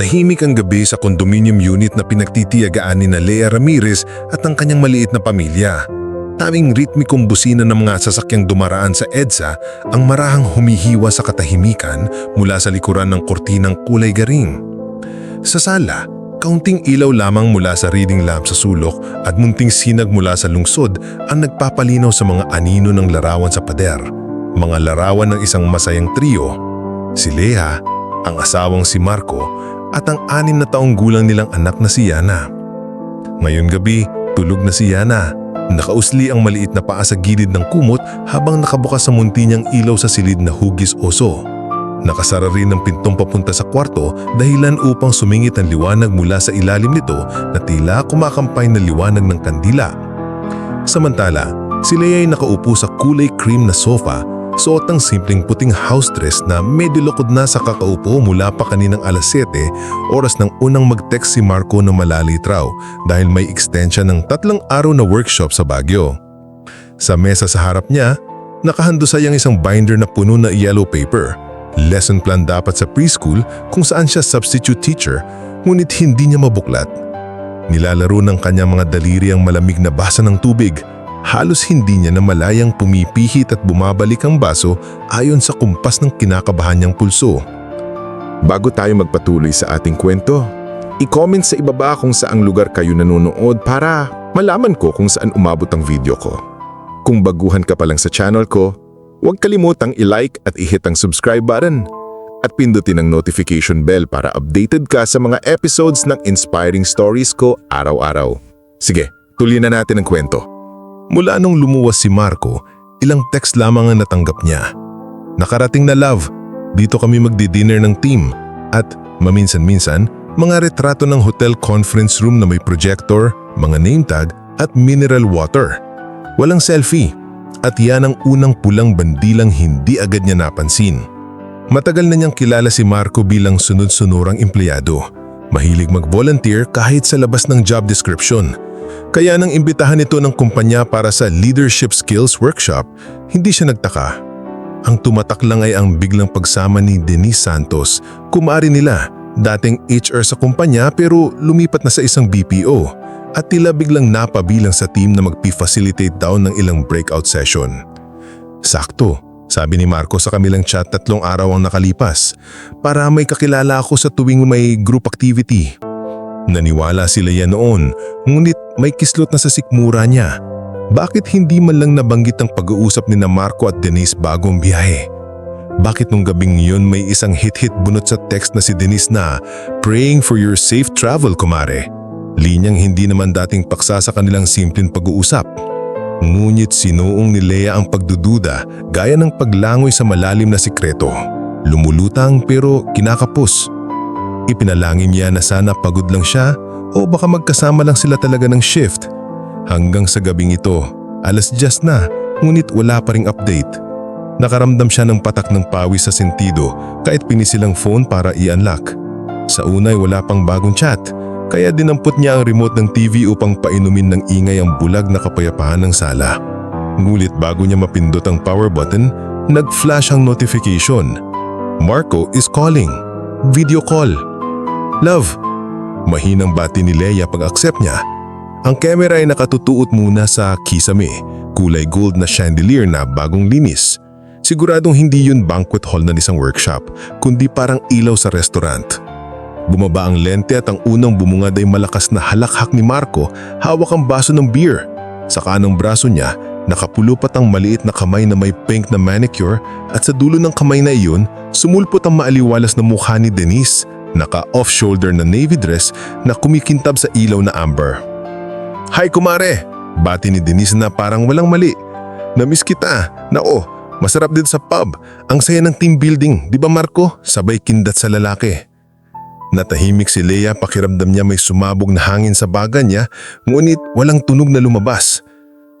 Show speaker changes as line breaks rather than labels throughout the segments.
Tahimik ang gabi sa condominium unit na pinagtitiyagaan ni na Lea Ramirez at ang kanyang maliit na pamilya. Taming ritmikong busina ng mga sasakyang dumaraan sa EDSA ang marahang humihiwa sa katahimikan mula sa likuran ng kortinang kulay garing. Sa sala, kaunting ilaw lamang mula sa reading lamp sa sulok at munting sinag mula sa lungsod ang nagpapalinaw sa mga anino ng larawan sa pader. Mga larawan ng isang masayang trio, si Lea, ang asawang si Marco at ang anim na taong gulang nilang anak na si Yana. Ngayon gabi, tulog na si Yana. Nakausli ang maliit na paa sa gilid ng kumot habang nakabukas sa munti niyang ilaw sa silid na hugis oso. Nakasara rin ang pintong papunta sa kwarto dahilan upang sumingit ang liwanag mula sa ilalim nito na tila kumakampay na liwanag ng kandila. Samantala, si Lea ay nakaupo sa kulay cream na sofa, suot ang simpleng puting house dress na medyo lukod na sa kakaupo mula pa kaninang alas 7, oras ng unang mag-text si Marco na malalit raw dahil may extension ng tatlong araw na workshop sa Baguio. Sa mesa sa harap niya, nakahandusay ang isang binder na puno na yellow paper. Lesson plan dapat sa preschool kung saan siya substitute teacher, ngunit hindi niya mabuklat. Nilalaro ng kanyang mga daliri ang malamig na basa ng tubig. Halos hindi niya na malayang pumipihit at bumabalik ang baso ayon sa kumpas ng kinakabahan niyang pulso.
Bago tayo magpatuloy sa ating kwento, i-comment sa ibaba kung saang lugar kayo nanonood para malaman ko kung saan umabot ang video ko. Kung baguhan ka pa lang sa channel ko, huwag kalimutang i-like at i-hit ang subscribe button at pindutin ang notification bell para updated ka sa mga episodes ng inspiring stories ko araw-araw. Sige, tuloy na natin ang kwento.
Mula nung lumuwas si Marco, ilang text lamang ang natanggap niya. Nakarating na love, dito kami magdi-dinner ng team at maminsan-minsan mga retrato ng hotel conference room na may projector, mga name tag at mineral water. Walang selfie at yan ang unang pulang bandilang hindi agad niya napansin. Matagal na niyang kilala si Marco bilang sunod-sunurang empleyado. Mahilig mag-volunteer kahit sa labas ng job description. Kaya nang imbitahan ito ng kumpanya para sa Leadership Skills Workshop, hindi siya nagtaka. Ang tumatak lang ay ang biglang pagsama ni Denise Santos, kumari nila, dating HR sa kumpanya pero lumipat na sa isang BPO at tila biglang napabilang sa team na magpi-facilitate daw ng ilang breakout session. Sakto, sabi ni Marco sa kamilang chat tatlong araw ang nakalipas para may kakilala ako sa tuwing may group activity. Naniwala sila yan noon, ngunit may kislot na sa sikmura niya. Bakit hindi man lang nabanggit ang pag-uusap ni na Marco at Denise bagong biyahe? Bakit nung gabing yun may isang hit-hit bunot sa text na si Denise na Praying for your safe travel, kumare. Linyang hindi naman dating paksa sa kanilang simpleng pag-uusap. Ngunit sinuong ni Lea ang pagdududa gaya ng paglangoy sa malalim na sikreto. Lumulutang pero kinakapos. Ipinalangin niya na sana pagod lang siya o baka magkasama lang sila talaga ng shift. Hanggang sa gabing ito, alas 10 na ngunit wala pa ring update. Nakaramdam siya ng patak ng pawis sa sentido kahit pinisilang phone para i-unlock. Sa unay wala pang bagong chat kaya dinampot niya ang remote ng TV upang painumin ng ingay ang bulag na kapayapaan ng sala. Ngulit bago niya mapindot ang power button, nag-flash ang notification. Marco is calling. Video call. Love. Mahinang bati ni Leia pag-accept niya. Ang camera ay nakatutuot muna sa kisame, kulay gold na chandelier na bagong linis. Siguradong hindi yun banquet hall na isang workshop, kundi parang ilaw sa restaurant. Bumaba ang lente at ang unang bumungad ay malakas na halakhak ni Marco, hawak ang baso ng beer. Sa kanang braso niya, nakapulupat ang maliit na kamay na may pink na manicure at sa dulo ng kamay na iyon, sumulpot ang maaliwalas na mukha ni Denise, naka-off-shoulder na navy dress na kumikintab sa ilaw na amber. Hi kumare! Bati ni Denise na parang walang mali. Namiss kita. Nako, masarap dito sa pub. Ang saya ng team building, di ba Marco? Sabay kindat sa lalaki. Natahimik si Leia pakiramdam niya may sumabog na hangin sa baga niya ngunit walang tunog na lumabas.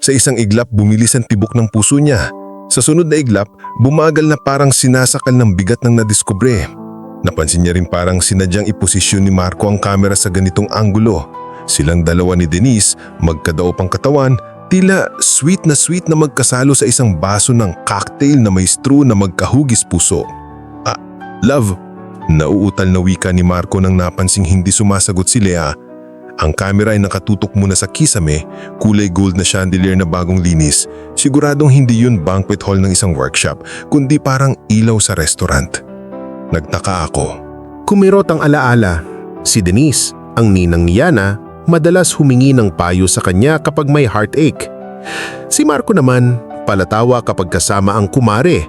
Sa isang iglap bumilis ang tibok ng puso niya. Sa sunod na iglap, bumagal na parang sinasakal ng bigat ng nadiskubre. Napansin niya rin parang sinadyang iposisyon ni Marco ang kamera sa ganitong anggulo. Silang dalawa ni Denise, magkadao pang katawan, tila sweet na sweet na magkasalo sa isang baso ng cocktail na may straw na magkahugis puso. Ah, love, Nauutal na wika ni Marco nang napansing hindi sumasagot si Lea. Ang kamera ay nakatutok muna sa kisame, kulay gold na chandelier na bagong linis. Siguradong hindi yun banquet hall ng isang workshop, kundi parang ilaw sa restaurant. Nagtaka ako.
Kumirot ang alaala. Si Denise, ang ninang ni Yana, madalas humingi ng payo sa kanya kapag may heartache. Si Marco naman, palatawa kapag kasama ang kumare.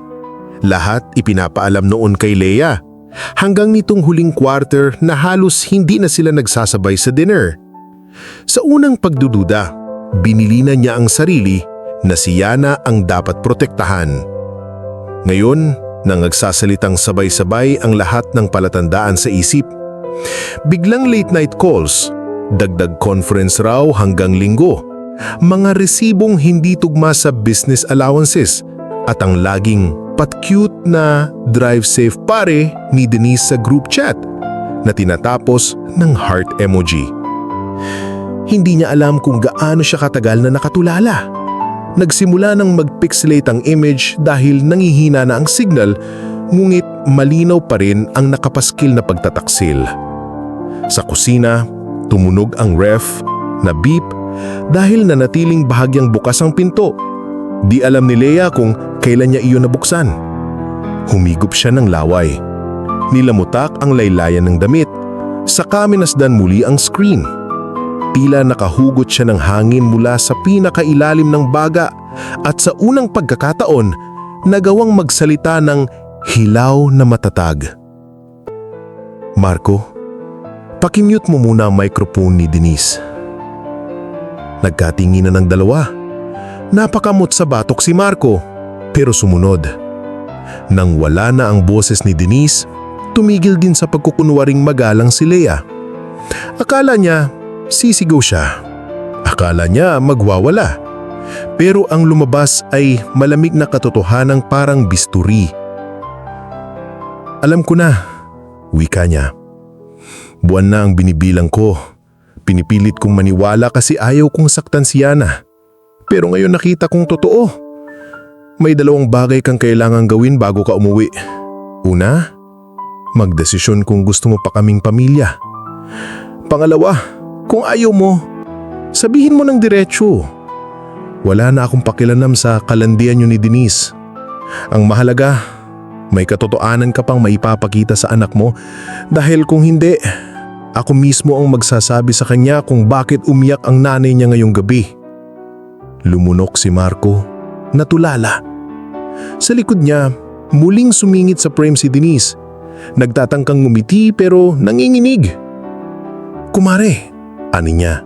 Lahat ipinapaalam noon kay Leia. Hanggang nitong huling quarter na halos hindi na sila nagsasabay sa dinner. Sa unang pagdududa, binili na niya ang sarili na si Yana ang dapat protektahan. Ngayon, nang nagsasalitang sabay-sabay ang lahat ng palatandaan sa isip, biglang late night calls, dagdag conference raw hanggang linggo, mga resibong hindi tugma sa business allowances at ang laging pat-cute na drive safe pare ni Denise sa group chat na tinatapos ng heart emoji. Hindi niya alam kung gaano siya katagal na nakatulala. Nagsimula ng mag-pixelate ang image dahil nangihina na ang signal ngunit malinaw pa rin ang nakapaskil na pagtataksil. Sa kusina, tumunog ang ref na beep dahil nanatiling bahagyang bukas ang pinto. Di alam ni Leia kung kailan niya iyon nabuksan. Humigop siya ng laway. Nilamutak ang laylayan ng damit. Saka minasdan muli ang screen. Tila nakahugot siya ng hangin mula sa pinakailalim ng baga at sa unang pagkakataon, nagawang magsalita ng hilaw na matatag. Marco, pakimute mo muna ang microphone ni Denise. Nagkatinginan ng dalawa. Napakamot sa batok si Marco, pero sumunod. Nang wala na ang boses ni Denise, tumigil din sa pagkukunwaring magalang si Lea. Akala niya, sisigaw siya. Akala niya magwawala. Pero ang lumabas ay malamig na katotohanang parang bisturi. Alam ko na, wika niya. Buwan na ang binibilang ko. Pinipilit kong maniwala kasi ayaw kong saktan si Yana. Pero ngayon nakita kong totoo. May dalawang bagay kang kailangang gawin bago ka umuwi. Una, magdesisyon kung gusto mo pa kaming pamilya. Pangalawa, kung ayaw mo, sabihin mo ng diretsyo. Wala na akong pakilanam sa kalandian niyo ni Denise. Ang mahalaga, may katotoanan ka pang maipapakita sa anak mo dahil kung hindi, ako mismo ang magsasabi sa kanya kung bakit umiyak ang nanay niya ngayong gabi. Lumunok si Marco, natulala. Sa likod niya, muling sumingit sa frame si Denise. Nagtatangkang ngumiti pero nanginginig. Kumare, ani niya.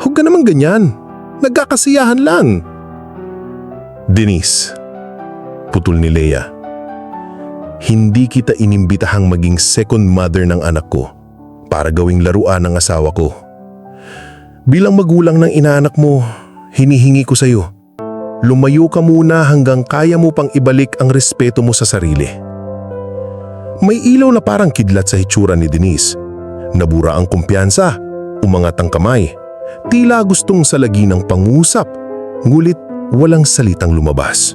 Huwag ka naman ganyan. Nagkakasiyahan lang. Denise, putol ni Leia. Hindi kita inimbitahang maging second mother ng anak ko para gawing laruan ng asawa ko. Bilang magulang ng inaanak mo, hinihingi ko sa iyo. Lumayo ka muna hanggang kaya mo pang ibalik ang respeto mo sa sarili. May ilaw na parang kidlat sa hitsura ni Denise. Nabura ang kumpiyansa, umangat ang kamay. Tila gustong salagi ng pangusap, ngulit walang salitang lumabas.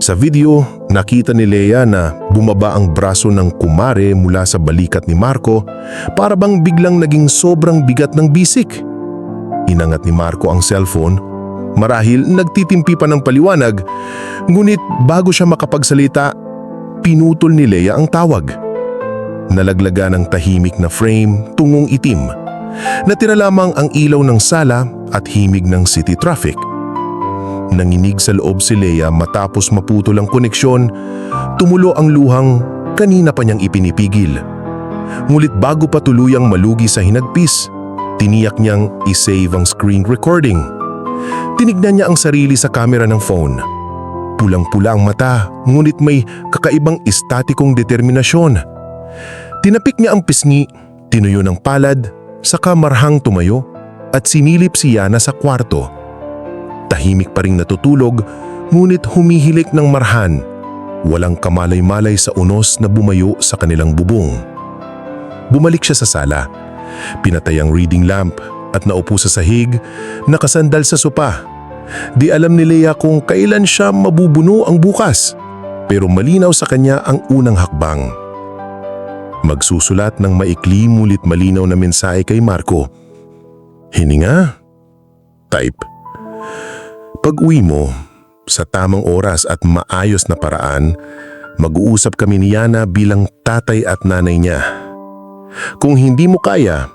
Sa video, nakita ni Lea na bumaba ang braso ng kumare mula sa balikat ni Marco para bang biglang naging sobrang bigat ng bisik. Inangat ni Marco ang cellphone, marahil nagtitimpi pa ng paliwanag, ngunit bago siya makapagsalita, pinutol ni Lea ang tawag. Nalaglaga ng tahimik na frame tungong itim. Natira lamang ang ilaw ng sala at himig ng city traffic. Nanginig sa loob si Leia matapos maputol ang koneksyon, tumulo ang luhang kanina pa niyang ipinipigil. Ngulit bago pa tuluyang malugi sa hinagpis, tiniyak niyang isave ang screen recording. Tinignan niya ang sarili sa kamera ng phone. Pulang-pula ang mata, ngunit may kakaibang estatikong determinasyon. Tinapik niya ang pisngi, tinuyo ng palad, saka marhang tumayo at sinilip si Yana sa kwarto. Tahimik pa ring natutulog, ngunit humihilik ng marhan. Walang kamalay-malay sa unos na bumayo sa kanilang bubong. Bumalik siya sa sala. Pinatay ang reading lamp at naupo sa sahig, nakasandal sa sopa. Di alam ni Leia kung kailan siya mabubuno ang bukas. Pero malinaw sa kanya ang unang hakbang. Magsusulat ng maikli mulit malinaw na mensahe kay Marco. Hininga. Type. Pag-uwi mo, sa tamang oras at maayos na paraan, mag-uusap kami ni Yana bilang tatay at nanay niya. Kung hindi mo kaya,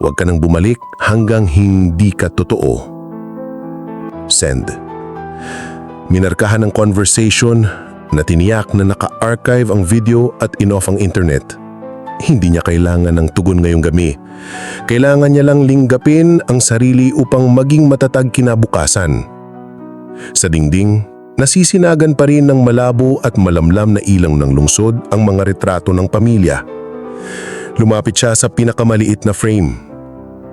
huwag ka nang bumalik hanggang hindi ka totoo. Send. Minarkahan ng conversation na tiniyak na naka-archive ang video at in-off ang internet. Hindi niya kailangan ng tugon ngayong gabi. Kailangan niya lang linggapin ang sarili upang maging matatag kinabukasan. Sa dingding, nasisinagan pa rin ng malabo at malamlam na ilaw ng lungsod ang mga retrato ng pamilya. Lumapit siya sa pinakamaliit na frame.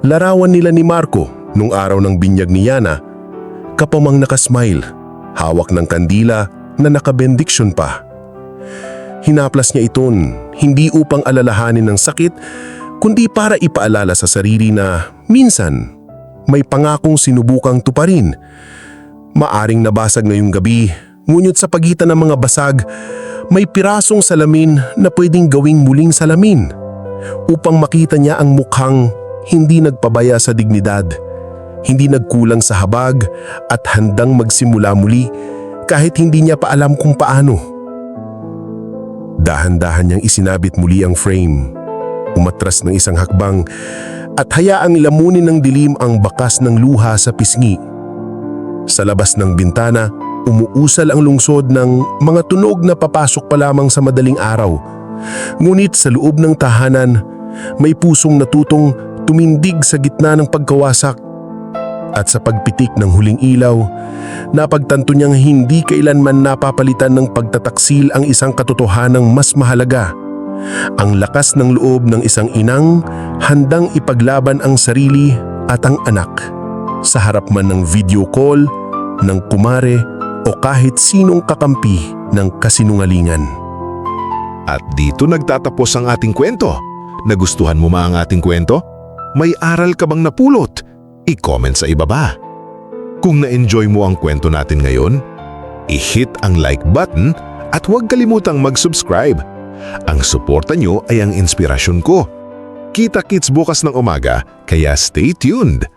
Larawan nila ni Marco nung araw ng binyag ni Yana. Kapamang nakasmile, hawak ng kandila na nakabendiksyon pa. Hinaplas niya iton, hindi upang alalahanin ng sakit, kundi para ipaalala sa sarili na minsan may pangakong sinubukang tuparin. Maaring nabasag ngayong gabi, ngunit sa pagitan ng mga basag, may pirasong salamin na pwedeng gawing muling salamin upang makita niya ang mukhang hindi nagpabaya sa dignidad, hindi nagkulang sa habag at handang magsimula muli kahit hindi niya pa alam kung paano. Dahan-dahan niyang isinabit muli ang frame. Umatras ng isang hakbang at hayaang lamunin ng dilim ang bakas ng luha sa pisngi. Sa labas ng bintana, umuusal ang lungsod ng mga tunog na papasok pa lamang sa madaling araw. Ngunit sa loob ng tahanan, may pusong natutong tumindig sa gitna ng pagkawasak. At sa pagpitik ng huling ilaw, napagtanto niyang hindi kailanman napapalitan ng pagtataksil ang isang katotohanang mas mahalaga. Ang lakas ng loob ng isang inang handang ipaglaban ang sarili at ang anak. Sa harap man ng video call, ng kumare o kahit sinong kakampi ng kasinungalingan.
At dito nagtatapos ang ating kwento. Nagustuhan mo ma ang ating kwento? May aral ka bang napulot? I-comment sa ibaba. Kung na-enjoy mo ang kwento natin ngayon, i-hit ang like button at huwag kalimutang mag-subscribe. Ang suporta nyo ay ang inspirasyon ko. Kita-kits bukas ng umaga, kaya stay tuned!